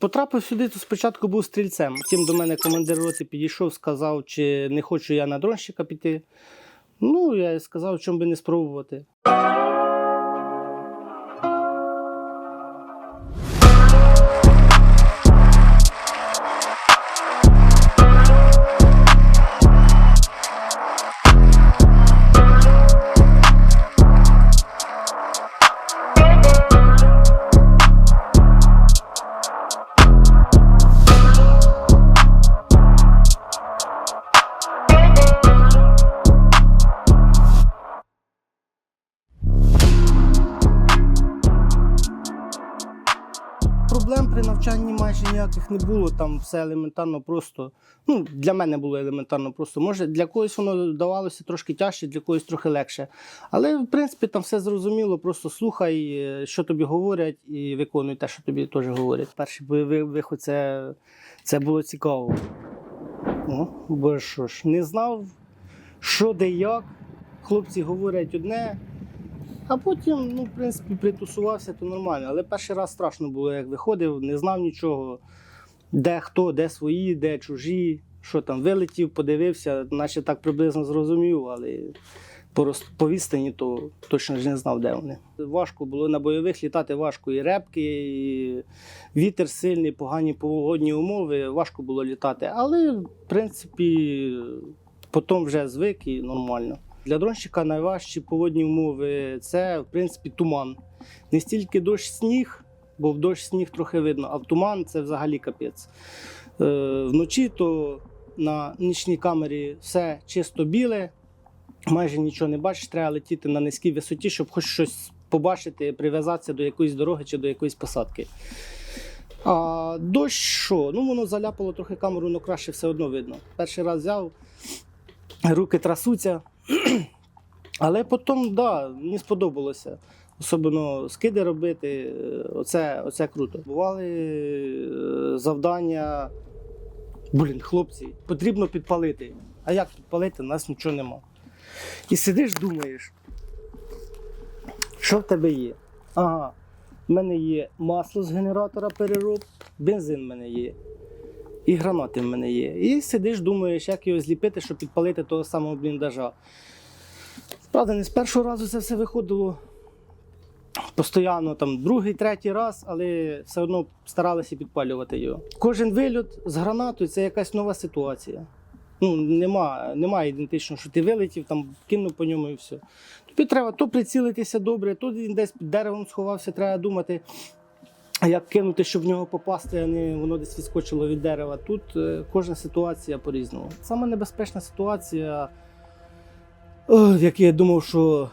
Потрапив сюди, то спочатку був стрільцем. Потім до мене командир роти підійшов, сказав, чи не хочу я на дронщика піти. Ну, я сказав, чому би не спробувати. Проблем при навчанні майже ніяких не було. Там все елементарно просто. Ну, для мене було елементарно просто. Може, для когось воно давалося трошки тяжче, для когось трохи легше. Але, в принципі, там все зрозуміло. Просто слухай, е, що тобі говорять, і виконуй те, що тобі теж говорять. Перший бойовий виход це, це було цікаво. Ну, бо що ж, не знав, що де як. Хлопці говорять одне, а потім, ну, в принципі, притусувався, то нормально. Але перший раз страшно було, як виходив, не знав нічого, де хто, де свої, де чужі, що там вилетів, подивився, наче так приблизно зрозумів, але по, по відстані то точно ж не знав, де вони. Важко було на бойових літати важко. І репки, і вітер сильний, погані погодні умови, важко було літати. Але, в принципі, потім вже звик і нормально. Для дронщика найважчі погодні умови це, в принципі, туман. Не стільки дощ сніг, бо в дощ сніг трохи видно, а в туман це взагалі капець. Е, вночі то на нічній камері все чисто біле, майже нічого не бачиш, треба летіти на низькій висоті, щоб хоч щось побачити, прив'язатися до якоїсь дороги чи до якоїсь посадки. А дощ що? Ну, воно заляпало трохи камеру, але краще все одно видно. Перший раз взяв, руки трасуться. Але потім, да, мені сподобалося. Особливо скиди робити, е, оце, оце круто. Бували е, завдання. Блін, хлопці, потрібно підпалити. А як підпалити? У нас нічого нема. І сидиш, думаєш, що в тебе є? Ага, в мене є масло з генератора перероб, бензин в мене є. І гранати в мене є. І сидиш, думаєш, як його зліпити, щоб підпалити того самого бліндажа. Правда, не з першого разу це все виходило постійно, там, другий, третій раз, але все одно старалися підпалювати його. Кожен вильот з гранатою це якась нова ситуація. Ну, нема, немає ідентичного, що ти вилетів, там кинув по ньому і все. Тобі треба то прицілитися добре, то він десь під деревом сховався, треба думати, як кинути, щоб в нього попасти, а не воно десь відскочило від дерева. Тут е, кожна ситуація по-різному. Саме небезпечна ситуація, в якій я думав, що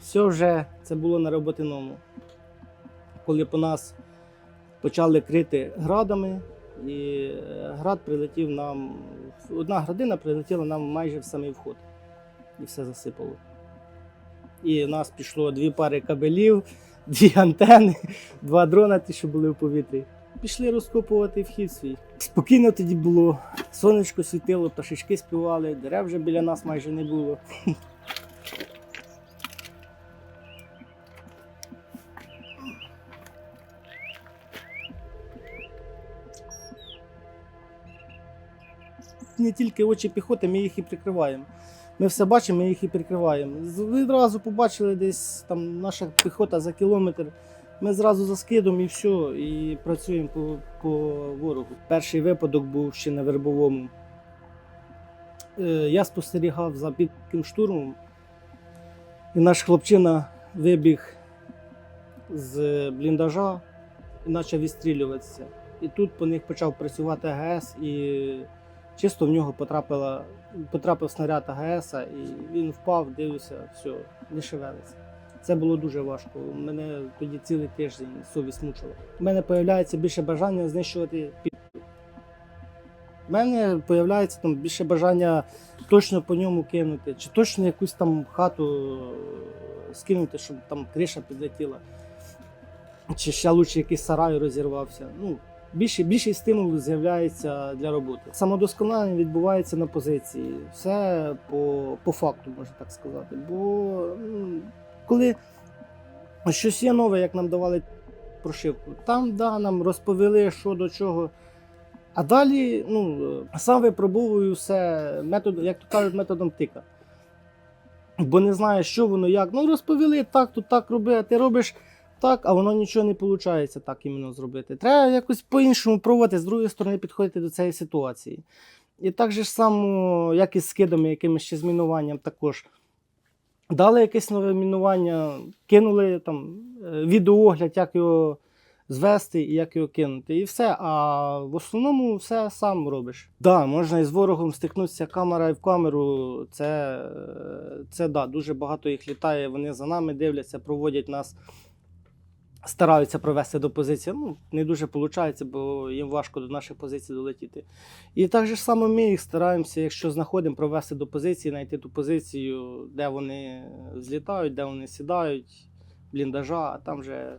все вже це було на роботиному. Коли по нас почали крити градами, і е, град прилетів нам, одна градина прилетіла нам майже в самий вход. І все засипало. І в нас пішло дві пари кабелів, дві антени, два дрона, ті, що були в повітрі. Пішли розкопувати вхід свій. Спокійно тоді було. Сонечко світило, пташечки співали, дерев вже біля нас майже не було. Не тільки очі піхоти, ми їх і прикриваємо. Ми все бачимо, ми їх і прикриваємо. З- Відразу побачили десь там наша піхота за кілометр. Ми зразу за скидом і все, і працюємо по, по ворогу. Перший випадок був ще на вербовому. Е, Я спостерігав за підким штурмом, і наш хлопчина вибіг з бліндажа і почав відстрілюватися. І тут по них почав працювати АГС, і чисто в нього потрапила, потрапив снаряд АГС, і він впав, дивився, все, не шевелиться. Це було дуже важко. Мене тоді цілий тиждень совість мучила. У мене з'являється більше бажання знищувати пі. У мене з'являється там більше бажання точно по ньому кинути, чи точно якусь там хату е, скинути, щоб там криша підлетіла, чи ще лучше якийсь сарай розірвався. Ну, більше, більший стимул з'являється для роботи. Самодосконалення відбувається на позиції. Все по, по факту, можна так сказати. Бо коли щось є нове, як нам давали прошивку. Там да, нам розповіли, що до чого. А далі ну, сам випробовую все метод, як то кажуть, методом тика. Бо не знаю, що воно як. Ну, розповіли так, тут так роби, а ти робиш так, а воно нічого не виходить так іменно зробити. Треба якось по-іншому пробувати, з другої сторони підходити до цієї ситуації. І так же ж само, як і з скидами, якимось ще змінуванням також. Дали якесь нове мінування, кинули там е, відеоогляд, як його звести і як його кинути. І все. А в основному все сам робиш. Да, можна із ворогом стикнутися камера і в камеру. Це, е, це да, дуже багато їх літає. Вони за нами дивляться, проводять нас. Стараються провести до позиції. Ну, не дуже виходить, бо їм важко до наших позицій долетіти. І так же ж саме ми їх стараємося, якщо знаходимо, провести до позиції, знайти ту позицію, де вони злітають, де вони сідають, бліндажа, а там вже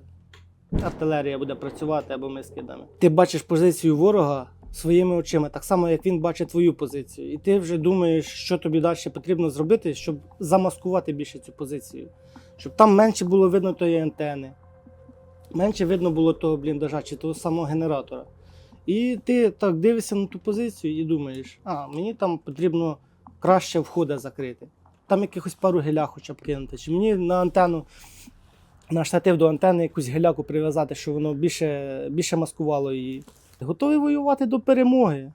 артилерія буде працювати або ми скидаємо. Ти бачиш позицію ворога своїми очима, так само, як він бачить твою позицію. І ти вже думаєш, що тобі далі потрібно зробити, щоб замаскувати більше цю позицію, щоб там менше було видно тої антени, менше видно було того бліндажа чи того самого генератора. І ти так дивишся на ту позицію і думаєш, а мені там потрібно краще входи закрити. Там якихось пару геля хоча б кинути. Чи мені на антенну, на штатив до антени якусь геляку прив'язати, щоб воно більше, більше маскувало її. Готові воювати до перемоги.